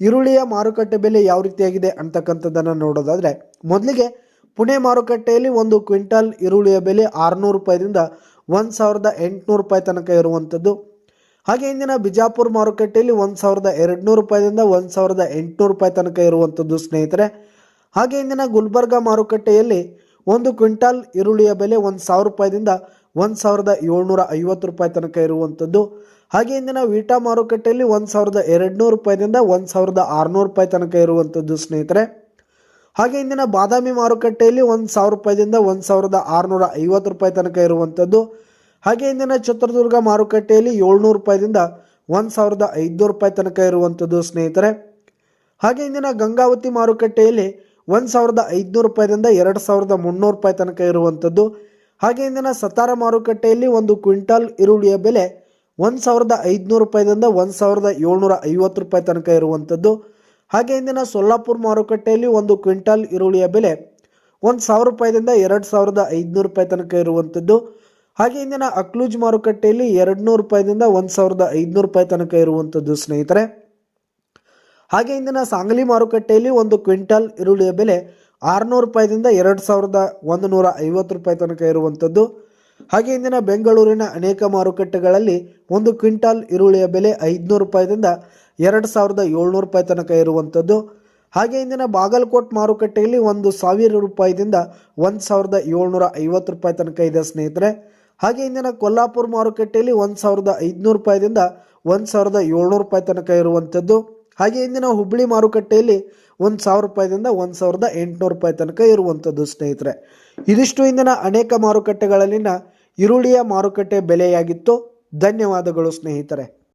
ಈರುಳ್ಳಿಯ ಮಾರುಕಟ್ಟೆ ಬೆಲೆ ಯಾವ ರೀತಿಯಾಗಿದೆ ಅಂತಕ್ಕಂಥದ್ದನ್ನು ನೋಡೋದಾದರೆ, ಮೊದಲಿಗೆ ಪುಣೆ ಮಾರುಕಟ್ಟೆಯಲ್ಲಿ ಒಂದು ಕ್ವಿಂಟಲ್ ಈರುಳ್ಳಿಯ ಬೆಲೆ ಆರುನೂರು ರೂಪಾಯಿದಿಂದ ಒಂದು ಸಾವಿರದ ಎಂಟುನೂರು ರೂಪಾಯಿ ತನಕ ಇರುವಂಥದ್ದು. ಹಾಗೆ ಇಂದಿನ ಬಿಜಾಪುರ ಮಾರುಕಟ್ಟೆಯಲ್ಲಿ ಒಂದು ಸಾವಿರದ ಎರಡುನೂರು ರೂಪಾಯಿದಿಂದ ಒಂದು ಸಾವಿರದ ಎಂಟುನೂರು ರೂಪಾಯಿ ತನಕ ಇರುವಂಥದ್ದು ಸ್ನೇಹಿತರೆ. ಹಾಗೆ ಇಂದಿನ ಗುಲ್ಬರ್ಗ ಮಾರುಕಟ್ಟೆಯಲ್ಲಿ ಒಂದು ಕ್ವಿಂಟಾಲ್ ಈರುಳ್ಳಿಯ ಬೆಲೆ ಒಂದು ಸಾವಿರ ರೂಪಾಯಿದಿಂದ ಒಂದು ಸಾವಿರದ ಏಳ್ನೂರ ಐವತ್ತು ರೂಪಾಯಿ ತನಕ ಇರುವಂಥದ್ದು ಹಾಗೆ ಇಂದಿನ ವೀಟಾ ಮಾರುಕಟ್ಟೆಯಲ್ಲಿ ಒಂದು ಸಾವಿರದ ಎರಡುನೂರು ರೂಪಾಯಿದಿಂದ ಒಂದು ಸಾವಿರದ ಆರುನೂರು ರೂಪಾಯಿ ತನಕ ಇರುವಂಥದ್ದು ಸ್ನೇಹಿತರೆ. ಹಾಗೆ ಇಂದಿನ ಬಾದಾಮಿ ಮಾರುಕಟ್ಟೆಯಲ್ಲಿ ಒಂದು ಸಾವಿರ ರೂಪಾಯಿದಿಂದ ಒಂದು ಸಾವಿರದ ಆರುನೂರ ಐವತ್ತು ರೂಪಾಯಿ ತನಕ ಇರುವಂಥದ್ದು ಹಾಗೆ ಇಂದಿನ ಚಿತ್ರದುರ್ಗ ಮಾರುಕಟ್ಟೆಯಲ್ಲಿ ಏಳ್ನೂರು ರೂಪಾಯಿದಿಂದ ಒಂದು ಸಾವಿರದ ಐದುನೂರು ರೂಪಾಯಿ ತನಕ ಇರುವಂಥದ್ದು ಸ್ನೇಹಿತರೆ. ಹಾಗೆ ಇಂದಿನ ಗಂಗಾವತಿ ಮಾರುಕಟ್ಟೆಯಲ್ಲಿ ಒಂದು ಸಾವಿರದ ಐದುನೂರು ರೂಪಾಯಿದಿಂದ ಎರಡು ಸಾವಿರದ ಮುನ್ನೂರು ರೂಪಾಯಿ ತನಕ ಇರುವಂಥದ್ದು ಹಾಗೆ ಇಂದಿನ ಸತಾರ ಮಾರುಕಟ್ಟೆಯಲ್ಲಿ ಒಂದು ಕ್ವಿಂಟಾಲ್ ಈರುಳ್ಳಿಯ ಬೆಲೆ ಒಂದು ಸಾವಿರದ ಐದುನೂರು ರೂಪಾಯಿದಿಂದ ಒಂದು ಸಾವಿರದ ಏಳ್ನೂರ ಐವತ್ತು ರೂಪಾಯಿ ತನಕ ಇರುವಂಥದ್ದು ಹಾಗೆ ಇಂದಿನ ಸೊಲ್ಲಾಪುರ ಮಾರುಕಟ್ಟೆಯಲ್ಲಿ ಒಂದು ಕ್ವಿಂಟಾಲ್ ಈರುಳ್ಳಿಯ ಬೆಲೆ ಒಂದು ಸಾವಿರ ರೂಪಾಯಿದಿಂದ ಎರಡು ಸಾವಿರದ ಐದುನೂರು ರೂಪಾಯಿ ತನಕ ಇರುವಂಥದ್ದು ಹಾಗೆ ಇಂದಿನ ಅಕ್ಲೂಜ್ ಮಾರುಕಟ್ಟೆಯಲ್ಲಿ ಎರಡು ನೂರು ರೂಪಾಯಿದಿಂದ ಒಂದು ಸಾವಿರದ ಐದುನೂರು ರೂಪಾಯಿ ತನಕ ಇರುವಂಥದ್ದು ಸ್ನೇಹಿತರೆ. ಹಾಗೆ ಇಂದಿನ ಸಾಂಗ್ಲಿ ಮಾರುಕಟ್ಟೆಯಲ್ಲಿ ಒಂದು ಕ್ವಿಂಟಲ್ ಈರುಳ್ಳಿಯ ಬೆಲೆ ಆರುನೂರು ರೂಪಾಯಿದಿಂದ ಎರಡು ಸಾವಿರದ ಒಂದು ನೂರ ಐವತ್ತು ರೂಪಾಯಿ ತನಕ ಇರುವಂಥದ್ದು. ಹಾಗೆ ಇಂದಿನ ಬೆಂಗಳೂರಿನ ಅನೇಕ ಮಾರುಕಟ್ಟೆಗಳಲ್ಲಿ ಒಂದು ಕ್ವಿಂಟಾಲ್ ಈರುಳ್ಳಿಯ ಬೆಲೆ ಐದುನೂರು ರೂಪಾಯಿದಿಂದ ಎರಡು ಸಾವಿರದ ಏಳ್ನೂರು ರೂಪಾಯಿ ತನಕ ಇರುವಂಥದ್ದು. ಹಾಗೆ ಇಂದಿನ ಬಾಗಲಕೋಟ್ ಮಾರುಕಟ್ಟೆಯಲ್ಲಿ ಒಂದು ಸಾವಿರ ರೂಪಾಯಿದಿಂದ ಒಂದು ಸಾವಿರದ ಏಳ್ನೂರ ಐವತ್ತು ರೂಪಾಯಿ ತನಕ ಇದೆ ಸ್ನೇಹಿತರೆ. ಹಾಗೆ ಇಂದಿನ ಕೊಲ್ಲಾಪುರ ಮಾರುಕಟ್ಟೆಯಲ್ಲಿ ಒಂದು ಸಾವಿರದ ಐದುನೂರು ರೂಪಾಯಿದಿಂದ ಒಂದು ಸಾವಿರದ ಏಳ್ನೂರು ರೂಪಾಯಿ ತನಕ ಇರುವಂಥದ್ದು. ಹಾಗೆ ಇಂದಿನ ಹುಬ್ಬಳ್ಳಿ ಮಾರುಕಟ್ಟೆಯಲ್ಲಿ ಒಂದು ಸಾವಿರ ರೂಪಾಯಿದಿಂದ ಒಂದು ಸಾವಿರದ ಎಂಟುನೂರು ರೂಪಾಯಿ ತನಕ ಇರುವಂಥದ್ದು ಸ್ನೇಹಿತರೆ. ಇದಿಷ್ಟು ಇಂದಿನ ಅನೇಕ ಮಾರುಕಟ್ಟೆಗಳಲ್ಲಿನ ಈರುಳ್ಳಿಯ ಮಾರುಕಟ್ಟೆ ಬೆಲೆಯಾಗಿತ್ತು. ಧನ್ಯವಾದಗಳು ಸ್ನೇಹಿತರೆ.